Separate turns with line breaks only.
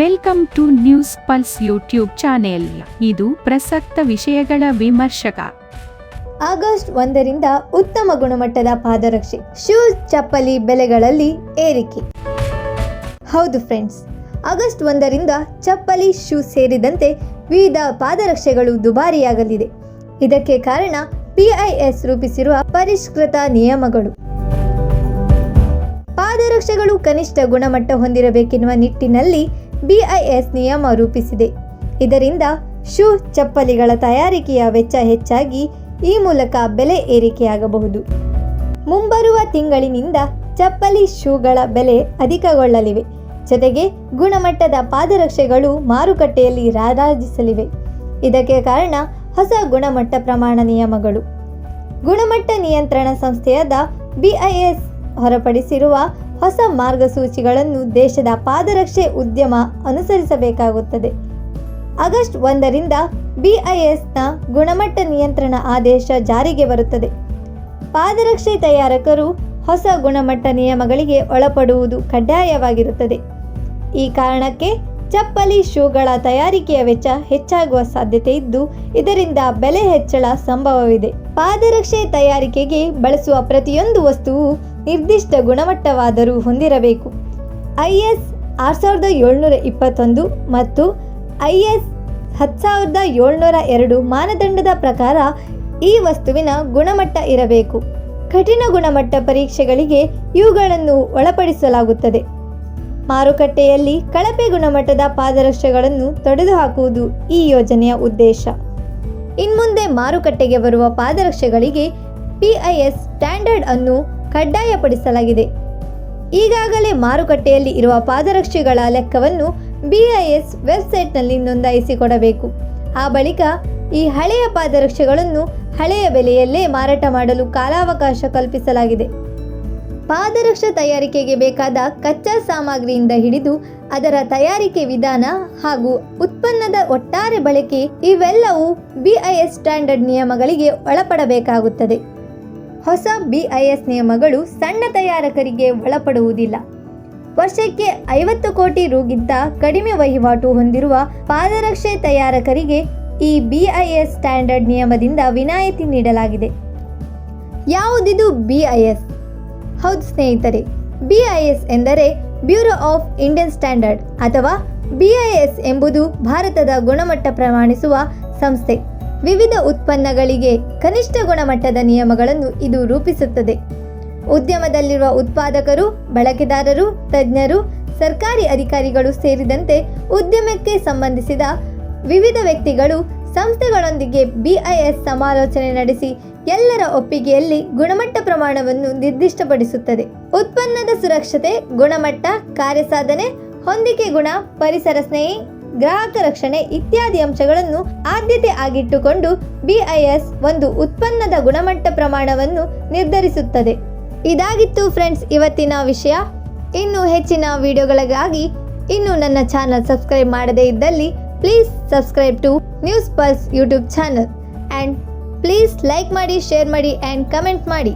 Welcome to news pulse YouTube channel. ಇದು ಪ್ರಸಕ್ತ ವಿಷಯಗಳ ವಿಮರ್ಶಕ.
ಆಗಸ್ಟ್ ಒಂದರಿಂದ ಉತ್ತಮ ಗುಣಮಟ್ಟದ ಪಾದರಕ್ಷೆ ಶೂಸ್ ಚಪ್ಪಲಿ ಬೆಲೆಗಳಲ್ಲಿ ಏರಿಕೆ. ಹೌದು ಫ್ರೆಂಡ್ಸ್, ಆಗಸ್ಟ್ ಒಂದರಿಂದ ಚಪ್ಪಲಿ, ಶೂ ಸೇರಿದಂತೆ ವಿವಿಧ ಪಾದರಕ್ಷೆಗಳು ದುಬಾರಿಯಾಗಲಿದೆ. ಇದಕ್ಕೆ ಕಾರಣ ಪಿಐಎಸ್ ರೂಪಿಸಿರುವ ಪರಿಷ್ಕೃತ ನಿಯಮಗಳು. ಪಾದರಕ್ಷೆಗಳು ಕನಿಷ್ಠ ಗುಣಮಟ್ಟ ಹೊಂದಿರಬೇಕೆನ್ನುವ ನಿಟ್ಟಿನಲ್ಲಿ ಬಿಐಎಸ್ ನಿಯಮ ರೂಪಿಸಿದೆ. ಇದರಿಂದ ಶೂ ಚಪ್ಪಲಿಗಳ ತಯಾರಿಕೆಯ ವೆಚ್ಚ ಹೆಚ್ಚಾಗಿ ಈ ಮೂಲಕ ಬೆಲೆ ಏರಿಕೆಯಾಗಬಹುದು. ಮುಂಬರುವ ತಿಂಗಳಿನಿಂದ ಚಪ್ಪಲಿ ಶೂಗಳ ಬೆಲೆ ಅಧಿಕಗೊಳ್ಳಲಿವೆ. ಜೊತೆಗೆ ಗುಣಮಟ್ಟದ ಪಾದರಕ್ಷೆಗಳು ಮಾರುಕಟ್ಟೆಯಲ್ಲಿ ರಾರಾಜಿಸಲಿವೆ. ಇದಕ್ಕೆ ಕಾರಣ ಹೊಸ ಗುಣಮಟ್ಟ ಪ್ರಮಾಣ ನಿಯಮಗಳು. ಗುಣಮಟ್ಟ ನಿಯಂತ್ರಣ ಸಂಸ್ಥೆಯಾದ ಬಿಐಎಸ್ ಹೊರಪಡಿಸಿರುವ ಹೊಸ ಮಾರ್ಗಸೂಚಿಗಳನ್ನು ದೇಶದ ಪಾದರಕ್ಷೆ ಉದ್ಯಮ ಅನುಸರಿಸಬೇಕಾಗುತ್ತದೆ. ಆಗಸ್ಟ್ ಒಂದರಿಂದ ಬಿಐಎಸ್ನ ಗುಣಮಟ್ಟ ನಿಯಂತ್ರಣ ಆದೇಶ ಜಾರಿಗೆ ಬರುತ್ತದೆ. ಪಾದರಕ್ಷೆ ತಯಾರಕರು ಹೊಸ ಗುಣಮಟ್ಟ ನಿಯಮಗಳಿಗೆ ಒಳಪಡುವುದು ಕಡ್ಡಾಯವಾಗಿರುತ್ತದೆ. ಈ ಕಾರಣಕ್ಕೆ ಚಪ್ಪಲಿ ಶೂಗಳ ತಯಾರಿಕೆಯ ವೆಚ್ಚ ಹೆಚ್ಚಾಗುವ ಸಾಧ್ಯತೆ ಇದ್ದು, ಇದರಿಂದ ಬೆಲೆ ಹೆಚ್ಚಳ ಸಂಭವವಿದೆ. ಪಾದರಕ್ಷೆ ತಯಾರಿಕೆಗೆ ಬಳಸುವ ಪ್ರತಿಯೊಂದು ವಸ್ತುವು ನಿರ್ದಿಷ್ಟ ಗುಣಮಟ್ಟವಾದರೂ ಹೊಂದಿರಬೇಕು. ಐಎಸ್ ಆರು ಸಾವಿರದ ಏಳ್ನೂರ ಇಪ್ಪತ್ತೊಂದು ಮತ್ತು ಐಎಸ್ ಹತ್ತು ಸಾವಿರದ ಏಳ್ನೂರ ಎರಡು ಮಾನದಂಡದ ಪ್ರಕಾರ ಈ ವಸ್ತುವಿನ ಗುಣಮಟ್ಟ ಇರಬೇಕು. ಕಠಿಣ ಗುಣಮಟ್ಟ ಪರೀಕ್ಷೆಗಳಿಗೆ ಇವುಗಳನ್ನು ಒಳಪಡಿಸಲಾಗುತ್ತದೆ. ಮಾರುಕಟ್ಟೆಯಲ್ಲಿ ಕಳಪೆ ಗುಣಮಟ್ಟದ ಪಾದರಕ್ಷೆಗಳನ್ನು ತೊಡೆದುಹಾಕುವುದು ಈ ಯೋಜನೆಯ ಉದ್ದೇಶ. ಇನ್ಮುಂದೆ ಮಾರುಕಟ್ಟೆಗೆ ಬರುವ ಪಾದರಕ್ಷೆಗಳಿಗೆ ಪಿಐಎಸ್ ಸ್ಟ್ಯಾಂಡರ್ಡ್ ಅನ್ನು ಕಡ್ಡಾಯಪಡಿಸಲಾಗಿದೆ. ಈಗಾಗಲೇ ಮಾರುಕಟ್ಟೆಯಲ್ಲಿ ಇರುವ ಪಾದರಕ್ಷೆಗಳ ಲೆಕ್ಕವನ್ನು ಬಿಐಎಸ್ ವೆಬ್ಸೈಟ್ನಲ್ಲಿ ನೋಂದಾಯಿಸಿಕೊಡಬೇಕು. ಆ ಬಳಿಕ ಈ ಹಳೆಯ ಪಾದರಕ್ಷೆಗಳನ್ನು ಹಳೆಯ ಬೆಲೆಯಲ್ಲೇ ಮಾರಾಟ ಮಾಡಲು ಕಾಲಾವಕಾಶ ಕಲ್ಪಿಸಲಾಗಿದೆ. ಪಾದರಕ್ಷೆ ತಯಾರಿಕೆಗೆ ಬೇಕಾದ ಕಚ್ಚಾ ಸಾಮಗ್ರಿಯಿಂದ ಹಿಡಿದು ಅದರ ತಯಾರಿಕೆ ವಿಧಾನ ಹಾಗೂ ಉತ್ಪನ್ನದ ಒಟ್ಟಾರೆ ಬಳಕೆ ಇವೆಲ್ಲವೂ ಬಿಐಎಸ್ ಸ್ಟ್ಯಾಂಡರ್ಡ್ ನಿಯಮಗಳಿಗೆ ಒಳಪಡಬೇಕಾಗುತ್ತದೆ. ಹೊಸ ಬಿಐಎಸ್ ನಿಯಮಗಳು ಸಣ್ಣ ತಯಾರಕರಿಗೆ ಒಳಪಡುವುದಿಲ್ಲ. ವರ್ಷಕ್ಕೆ ಐವತ್ತು ಕೋಟಿ ರೂಗಿಂತ ಕಡಿಮೆ ವಹಿವಾಟು ಹೊಂದಿರುವ ಪಾದರಕ್ಷೆ ತಯಾರಕರಿಗೆ ಈ ಬಿಐಎಸ್ ಸ್ಟ್ಯಾಂಡರ್ಡ್ ನಿಯಮದಿಂದ ವಿನಾಯಿತಿ ನೀಡಲಾಗಿದೆ. ಯಾವುದಿದು ಬಿಐಎಸ್ ಹೌದು ಸ್ನೇಹಿತರೆ ಬಿಐಎಸ್ ಎಂದರೆ ಬ್ಯೂರೋ ಆಫ್ ಇಂಡಿಯನ್ ಸ್ಟ್ಯಾಂಡರ್ಡ್ ಅಥವಾ ಬಿಐಎಸ್ ಎಂಬುದು ಭಾರತದ ಗುಣಮಟ್ಟ ಪ್ರಮಾಣಿಸುವ ಸಂಸ್ಥೆ. ವಿವಿಧ ಉತ್ಪನ್ನಗಳಿಗೆ ಕನಿಷ್ಠ ಗುಣಮಟ್ಟದ ನಿಯಮಗಳನ್ನು ಇದು ರೂಪಿಸುತ್ತದೆ. ಉದ್ಯಮದಲ್ಲಿರುವ ಉತ್ಪಾದಕರು, ಬಳಕೆದಾರರು, ತಜ್ಞರು, ಸರ್ಕಾರಿ ಅಧಿಕಾರಿಗಳು ಸೇರಿದಂತೆ ಉದ್ಯಮಕ್ಕೆ ಸಂಬಂಧಿಸಿದ ವಿವಿಧ ವ್ಯಕ್ತಿಗಳು ಸಂಸ್ಥೆಗಳೊಂದಿಗೆ ಬಿಐಎಸ್ ಸಮಾಲೋಚನೆ ನಡೆಸಿ ಎಲ್ಲರ ಒಪ್ಪಿಗೆಯಲ್ಲಿ ಗುಣಮಟ್ಟ ಪ್ರಮಾಣವನ್ನು ನಿರ್ದಿಷ್ಟಪಡಿಸುತ್ತದೆ. ಉತ್ಪನ್ನದ ಸುರಕ್ಷತೆ, ಗುಣಮಟ್ಟ, ಕಾರ್ಯಸಾಧನೆ, ಹೊಂದಿಕೆ ಗುಣ, ಪರಿಸರ ಸ್ನೇಹಿ ಗ್ರಾಹಕ ರಕ್ಷಣೆ ಇತ್ಯಾದಿ ಅಂಶಗಳನ್ನು ಆದ್ಯತೆ ಆಗಿಟ್ಟುಕೊಂಡು ಬಿಐಎಸ್ ಒಂದು ಉತ್ಪನ್ನದ ಗುಣಮಟ್ಟ ಪ್ರಮಾಣವನ್ನು ನಿರ್ಧರಿಸುತ್ತದೆ. ಇದಾಗಿತ್ತು ಫ್ರೆಂಡ್ಸ್ ಇವತ್ತಿನ ವಿಷಯ. ಇನ್ನು ಹೆಚ್ಚಿನ ವಿಡಿಯೋಗಳಿಗಾಗಿ ಇನ್ನು ನನ್ನ ಚಾನಲ್ ಸಬ್ಸ್ಕ್ರೈಬ್ ಮಾಡದೇ ಇದ್ದಲ್ಲಿ please subscribe to news pulse YouTube channel. And please like ಮಾಡಿ, ಶೇರ್ ಮಾಡಿ, ಆ್ಯಂಡ್ ಕಮೆಂಟ್ ಮಾಡಿ.